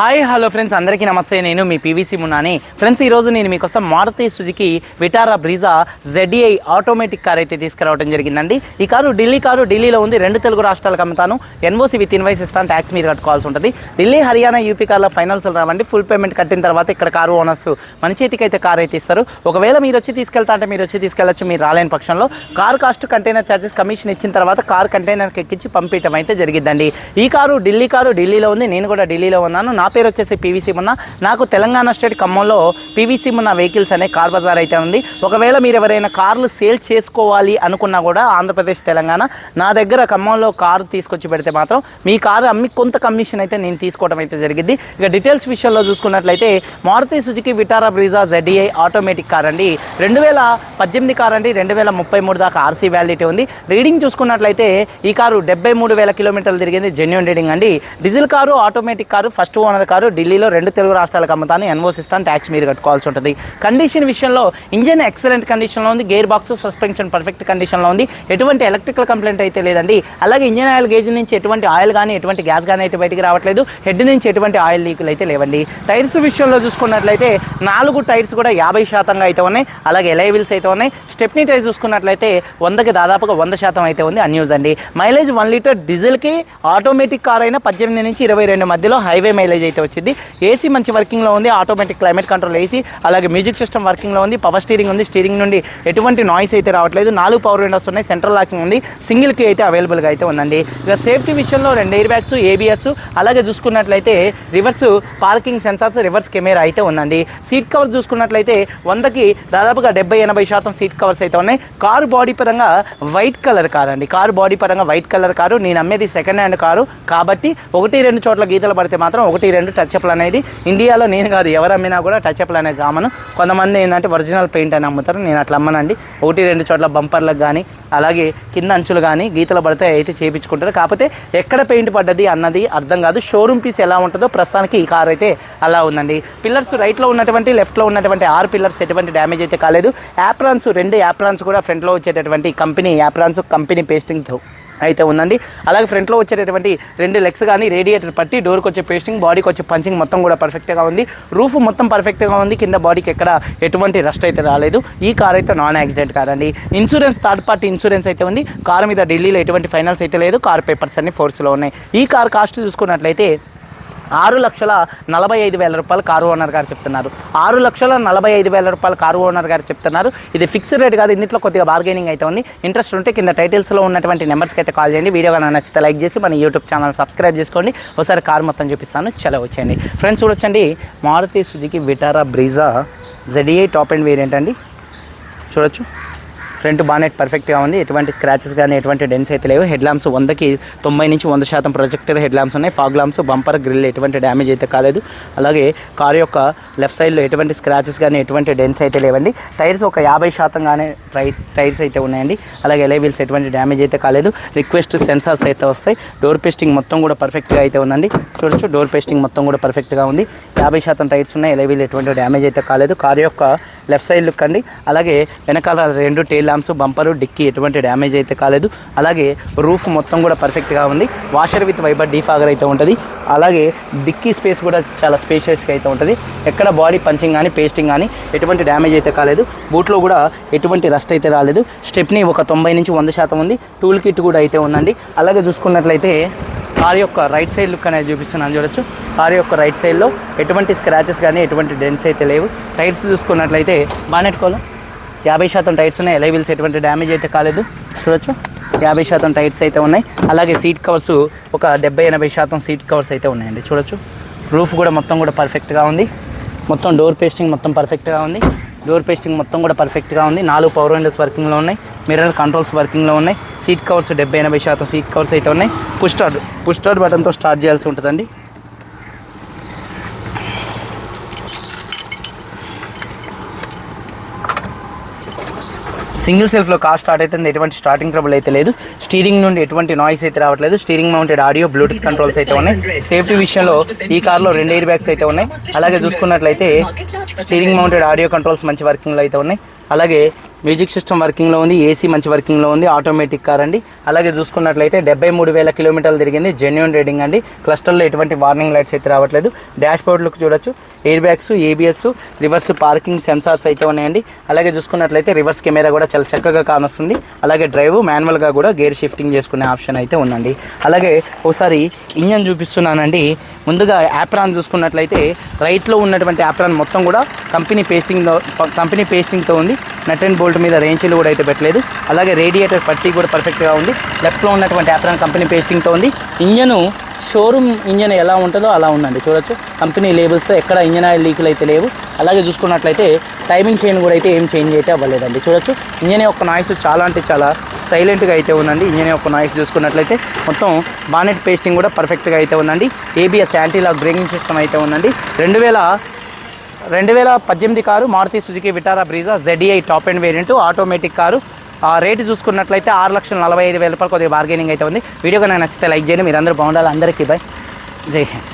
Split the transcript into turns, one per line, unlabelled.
Hi hello friends అందరికీ నమస్తే. నేను మీ పీవీసీ మున్నాని. ఫ్రెండ్స్ ఈరోజు నేను మీకోసం Maruti Suzuki Vitara Brezza ZDI automatic car అయితే తీసుకురావడం జరిగిందండి. ఈ కారు ఢిల్లీ కారు ఢిల్లీలో ఉంది. రెండు తెలుగు రాష్ట్రాలకు అమ్ముతాను. ఎన్ఓసి విత్ ఇన్వైస్ ఇస్తాను. ట్యాక్స్ మీరు కట్టుకోవాల్సి ఉంటుంది. ఢిల్లీ హర్యానా యూపీ కార్లో ఫైనల్స్ రావండి. ఫుల్ పేమెంట్ కట్టిన తర్వాత ఇక్కడ కారు ఓనర్స్ మన చేతికి అయితే కార్ అయితే ఇస్తారు. ఒకవేళ మీరు వచ్చి తీసుకెళ్తా అంటే మీరు వచ్చి తీసుకెళ్ళచ్చు మీరు రాలేని పక్షంలో. Car cost container charges commission ఇచ్చిన తర్వాత కార్ కంటైనర్కి ఎక్కించి పంపించడం అయితే జరిగిద్దండి. ఈ కారు ఢిల్లీ కారు ఢిల్లీలో ఉంది. నేను కూడా ఢిల్లీలో ఉన్నాను. నా పేరు వచ్చేసి పీవీసీ మున్న. నాకు తెలంగాణ స్టేట్ ఖమ్మంలో పీవీసీ మున్న వెహికల్స్ అనే కార్ బజార్ అయితే ఉంది. ఒకవేళ మీరు ఎవరైనా కార్లు సేల్ చేసుకోవాలి అనుకున్నా కూడా ఆంధ్రప్రదేశ్ తెలంగాణ నా దగ్గర ఖమ్మంలో కారు తీసుకొచ్చి పెడితే మాత్రం మీ కారు అమ్మి కొంత కమిషన్ అయితే నేను తీసుకోవడం అయితే జరిగింది. ఇక డీటెయిల్స్ విషయంలో చూసుకున్నట్లయితే Maruti Suzuki Vitara Brezza ZEI automatic car అండి. రెండు వేల పద్దెనిమిది కార్ అండి. రెండు వేల ముప్పై మూడు దాకా ఆర్సీ వ్యాలిటీ ఉంది. రీడింగ్ చూసుకున్నట్లయితే ఈ కారు డెబ్బై మూడు వేల కిలోమీటర్లు తిరిగింది. జెన్యున్ రీడింగ్ అండి. Diesel car automatic car first owner car ఢిల్లీలో రెండు తెలుగు రాష్ట్రాలకు అమ్ముతాను. ఎన్ఓస్ ఇస్తాను ట్యాక్స్ మీరు కట్టుకోవాల్సి ఉంటుంది. కండిషన్ విషయంలో ఇంజన్ ఎక్సలెంట్ కండిషన్లో ఉంది. గేర్ బాక్స్ సస్పెన్షన్ పర్ఫెక్ట్ కండిషన్లో ఉంది. ఎటువంటి ఎలక్ట్రికల్ కంప్లైంట్ అయితే లేదండి. అలాగే ఇంజన్ ఆయిల్ గేజ్ నుంచి ఎటువంటి ఆయిల్ కానీ ఎటువంటి గ్యాస్ కానీ అయితే బయటికి రావట్లేదు. హెడ్ నుంచి ఎటువంటి ఆయిల్ లీకులు అయితే లేవండి. టైర్స్ విషయంలో చూసుకున్నట్లయితే నాలుగు టైర్స్ కూడా యాభై శాతంగా అయితే ఉన్నాయి. అలాగే ఎలైవిల్స్ అయితే ఉన్నాయి. స్టెప్నీ టైర్ చూసుకున్నట్లయితే వందకి దాదాపుగా వంద శాతం అయితే ఉంది. అన్యూజ్ అండి. మైలేజ్ వన్ లీటర్ డీజిల్కి ఆటోమేటిక్ కార్ అయినా పద్దెనిమిది నుంచి ఇరవై రెండు మధ్యలో హైవే మైలేజ్ అయితే వచ్చింది. ఏసీ మంచి వర్కింగ్లో ఉంది ఆటోమేటిక్ క్లైమేట్ కంట్రోల్ ఏసీ అలాగే మ్యూజిక్ సిస్టమ్ వర్కింగ్లో ఉంది పవర్ స్టీరింగ్ ఉంది స్టీరింగ్ నుండి ఎటువంటి నాయిస్ అయితే రావట్లేదు. నాలుగు పవర్ విండోస్ ఉన్నాయి సెంట్రల్ లాకింగ్ ఉంది సింగిల్ కీ అయితే అవైలబుల్గా అయితే ఉందండి. ఇక సేఫ్టీ విషయంలో రెండు ఎయిర్ బ్యాగ్స్ ఏబిఎస్ అలాగే చూసుకున్నట్లయితే reverse parking sensors reverse camera అయితే ఉందండి. సీట్ కవర్స్ చూసుకున్నట్లయితే వందకి దాదాపుగా డెబ్బై ఎనభై శాతం సీట్ కవర్స్ అయితే ఉన్నాయి. కారు బాడీ పరంగా వైట్ కలర్ కార్ అండి. కారు బాడీ పరంగా వైట్ కలర్ కారు. నేను అమ్మేది సెకండ్ హ్యాండ్ కారు. కాబట్టి ఒకటి రెండు చోట్ల గీతలు పడితే మాత్రం ఒకటి రెండు టచ్అప్లు అనేది ఇండియాలో నేను కాదు ఎవరు అమ్మినా కూడా టచ్అప్లు అనేది కామన్ కొంతమంది ఏంటంటే ఒరిజినల్ పెయింట్ అని అమ్ముతారు నేను అట్లా అమ్మనండి. ఒకటి రెండు చోట్ల బంపర్లకు కానీ అలాగే కింద అంచులు కానీ గీతలు పడితే అయితే చేయించుకుంటారు కాకపోతే ఎక్కడ పెయింట్ పడ్డది అన్నది అర్థం కాదు. షోరూమ్ పీస్ ఎలా ఉంటుందో ప్రస్తుతానికి ఈ కార్ అయితే అలా ఉందండి. పిల్లర్స్ రైట్లో ఉన్నటువంటి లెఫ్ట్లో ఉన్నటువంటి ఆరు పిల్లర్స్ ఎటువంటి డ్యామేజ్ అయితే కాలేదు. యాప్రాన్స్ రెండు యాప్రాన్స్ కూడా ఫ్రంట్లో వచ్చేటటువంటి కంపెనీ యాప్రాన్స్ కంపెనీ పేస్టింగ్తో అయితే ఉందండి. అలాగే ఫ్రంట్లో వచ్చేటటువంటి రెండు లెగ్స్ కానీ రేడియేటర్ పట్టి డోర్కి వచ్చే పేస్టింగ్ బాడీకి వచ్చే పంచింగ్ మొత్తం కూడా పర్ఫెక్ట్గా ఉంది. రూఫ్ మొత్తం పర్ఫెక్ట్గా ఉంది. కింద బాడీకి ఎక్కడ ఎటువంటి రస్ట్ అయితే రాలేదు. ఈ కార్ అయితే నాన్ యాక్సిడెంట్ కార్ అండి. ఇన్సూరెన్స్ థర్డ్ పార్టీ ఇన్సూరెన్స్ అయితే ఉంది. కార్ మీద ఢిల్లీలో ఎటువంటి ఫైనల్స్ అయితే లేదు. కార్ పేపర్స్ అన్ని ఫోర్స్లో ఉన్నాయి. ఈ కార్ కాస్ట్ చూసుకున్నట్లయితే ఆరు లక్షల నలభై ఐదు వేల రూపాయలు కారు ఓనర్ గారు చెప్తున్నారు. ఆరు లక్షల నలభై ఐదు వేల రూపాయలు కారు ఓనర్ గారు చెప్తున్నారు. ఇది ఫిక్స్డ్ రేట్ కాదు ఇందులో కొద్దిగా బార్గెనింగ్ అయితే ఉంది. ఇంట్రెస్ట్ ఉంటే కింద టైటిల్స్లో ఉన్నటువంటి నెంబర్స్కి అయితే కాల్ చేయండి. వీడియో కానీ నచ్చితే లైక్ చేసి మన యూట్యూబ్ ఛానల్ సబ్స్క్రైబ్ చేసుకోండి. ఒకసారి కారు మొత్తం చూపిస్తాను. చలో వచ్చేయండి. ఫ్రెండ్స్ చూడొచ్చండి. Maruti Suzuki Vitara Brezza? ZDI top and variant అండి. చూడొచ్చు. ఫ్రంట్ బానెట్ పర్ఫెక్ట్గా ఉంది. ఎటువంటి స్క్రాచెస్ కానీ ఎటువంటి డెన్స్ అయితే లేవు. హెడ్ ల్యాంప్స్ వందకి తొంభై నుంచి వంద శాతం ప్రొజెక్టర్ హెడ్ ల్యాంప్స్ ఉన్నాయి. ఫాగ్ ల్యాంప్స్ బంపర్ గ్రిల్ ఎటువంటి డ్యామేజ్ అయితే కాలేదు. అలాగే కార్ యొక్క లెఫ్ట్ సైడ్లో ఎటువంటి స్క్రాచెస్ కానీ ఎటువంటి డెన్స్ అయితే లేవండి. టైర్స్ ఒక యాభై శాతం కానీ టైర్స్ టైర్స్ అయితే ఉన్నాయండి. అలాగే ఎలై వీల్స్ ఎటువంటి డ్యామేజ్ అయితే కాలేదు. రిక్వెస్ట్ సెన్సార్స్ అయితే వస్తాయి. డోర్ పేస్టింగ్ మొత్తం కూడా పర్ఫెక్ట్గా అయితే ఉందండి. చూడొచ్చు డోర్ పేస్టింగ్ మొత్తం కూడా పర్ఫెక్ట్గా ఉంది. యాభై శాతం టైర్స్ ఉన్నాయి. ఎలై వీల్ ఎటువంటి డ్యామేజ్ అయితే కాలేదు. కార్ యొక్క లెఫ్ట్ సైడ్ లుక్ అండి. అలాగే వెనకాల రెండు టైల్ ల్యాంప్స్ బంపరు డిక్కీ ఎటువంటి డ్యామేజ్ అయితే కాలేదు. అలాగే రూఫ్ మొత్తం కూడా పర్ఫెక్ట్గా ఉంది. వాషర్ విత్ వైబర్ డీఫాగర్ అయితే ఉంటుంది. అలాగే డిక్కీ స్పేస్ కూడా చాలా స్పేషియస్గా అయితే ఉంటుంది. ఎక్కడ బాడీ పంచింగ్ కానీ పేస్టింగ్ కానీ ఎటువంటి డ్యామేజ్ అయితే కాలేదు. బూట్లో కూడా ఎటువంటి రస్ట్ అయితే రాలేదు. స్టెప్ని ఒక తొంభై నుంచి వంద శాతం ఉంది. టూల్ కిట్ కూడా అయితే ఉందండి. అలాగే చూసుకున్నట్లయితే కార్ యొక్క రైట్ సైడ్ లుక్ అనేది చూపిస్తున్నాను చూడొచ్చు. కార్ యొక్క రైట్ సైడ్లో ఎటువంటి స్క్రాచెస్ కానీ ఎటువంటి డెన్స్ అయితే లేవు. టైర్స్ చూసుకున్నట్లయితే బానెట్టుకోవాలి యాభై శాతం టైర్స్ ఉన్నాయి. ఎలైవిల్స్ ఎటువంటి డ్యామేజ్ అయితే కాలేదు. చూడొచ్చు. యాభై శాతం టైర్స్ అయితే ఉన్నాయి. అలాగే సీట్ కవర్స్ ఒక డెబ్బై ఎనభై శాతం సీట్ కవర్స్ అయితే ఉన్నాయండి. చూడొచ్చు. రూఫ్ కూడా మొత్తం కూడా పర్ఫెక్ట్గా ఉంది. మొత్తం డోర్ పేస్టింగ్ మొత్తం పర్ఫెక్ట్గా ఉంది. డోర్ పేస్టింగ్ మొత్తం కూడా పర్ఫెక్ట్గా ఉంది. నాలుగు పవర్ విండోస్ వర్కింగ్లో ఉన్నాయి. మిర్రర్ కంట్రోల్స్ వర్కింగ్లో ఉన్నాయి. సీట్ కవర్స్ డెబ్బై ఎనభై శాతం సీట్ కవర్స్ అయితే ఉన్నాయి. పుష్ స్టార్ట్ పుష్ స్టార్ట్ బటన్తో స్టార్ట్ చేయాల్సి ఉంటుందండి. సింగిల్ సెల్ఫ్లో కార్ స్టార్ట్ అవుతుంది ఎటువంటి స్టార్టింగ్ ట్రబుల్ అయితే లేదు. స్టీరింగ్ నుండి ఎటువంటి నాయిస్ అయితే రావట్లేదు. Steering mounted audio Bluetooth controls అయితే ఉన్నాయి. సేఫ్టీ విషయంలో ఈ కార్లో రెండు ఎయిర్ బ్యాగ్స్ అయితే ఉన్నాయి. అలాగే చూసుకున్నట్లయితే స్టీరింగ్ మౌంటెడ్ ఆడియో కంట్రోల్స్ మంచి వర్కింగ్లో అయితే ఉన్నాయి. అలాగే మ్యూజిక్ సిస్టమ్ వర్కింగ్లో ఉంది ఏసీ మంచి వర్కింగ్లో ఉంది ఆటోమేటిక్ కార్ అండి. అలాగే చూసుకున్నట్లయితే డెబ్బై మూడు వేల కిలోమీటర్లు తిరిగింది జెన్యున్ రీడింగ్ అండి. క్లస్టర్లో ఎటువంటి వార్నింగ్ లైట్స్ అయితే రావట్లేదు. డాష్ బోర్డ్ లుక్ చూడొచ్చు air bags ABS reverse parking sensors అయితే ఉన్నాయండి. అలాగే చూసుకున్నట్లయితే రివర్స్ కెమెరా కూడా చాలా చక్కగా కానొస్తుంది. అలాగే డ్రైవ్ మాన్యువల్గా కూడా గేర్ షిఫ్టింగ్ చేసుకునే ఆప్షన్ అయితే ఉందండి. అలాగే ఒకసారి ఇంజన్ చూపిస్తున్నానండి. ముందుగా యాప్రాన్ చూసుకున్నట్లయితే రైట్లో ఉన్నటువంటి యాప్రాన్ మొత్తం కూడా కంపెనీ పేస్టింగ్తో కంపెనీ పేస్టింగ్తో ఉంది. నట్ అండ్ బోల్ట్ మీద రేంజీలు కూడా అయితే పెట్టలేదు. అలాగే రేడియేటర్ పట్టీ కూడా పర్ఫెక్ట్గా ఉంది. లెఫ్ట్లో ఉన్నటువంటి యాప్రాన్ కంపెనీ పేస్టింగ్తో ఉంది. ఇంజను షోరూమ్ ఇంజన్ ఎలా ఉంటుందో అలా ఉందండి. చూడొచ్చు. కంపెనీ లేబుల్స్తో ఎక్కడ ఇంజన్ ఆయిల్ లీకులు అయితే లేవు. అలాగే చూసుకున్నట్లయితే టైమింగ్ చైన్ కూడా అయితే ఏం చేంజ్ అయితే అవ్వలేదండి. చూడొచ్చు. ఇంజన్ యొక్క నాయిస్ చాలా అంటే చాలా సైలెంట్గా అయితే ఉందండి. ఇంజన్ యొక్క నాయిస్ చూసుకున్నట్లయితే మొత్తం బానెట్ పేస్టింగ్ కూడా పర్ఫెక్ట్గా అయితే ఉందండి. ABS anti lock braking system అయితే ఉందండి. రెండు వేల రెండు వేల పద్దెనిమిది car Maruti Suzuki Vitara Brezza ZEI top and variant automatic car. ఆ రేటు చూసుకున్నట్లయితే ఆరు లక్షల నలభై ఐదు వేల రూపాయలు కొద్దిగా బార్గెనింగ్ అయితే ఉంది. వీడియో కనుక నచ్చితే లైక్ చేయండి. మీరు అందరూ బాగుండాలి. అందరికీ బై. జై హింద్.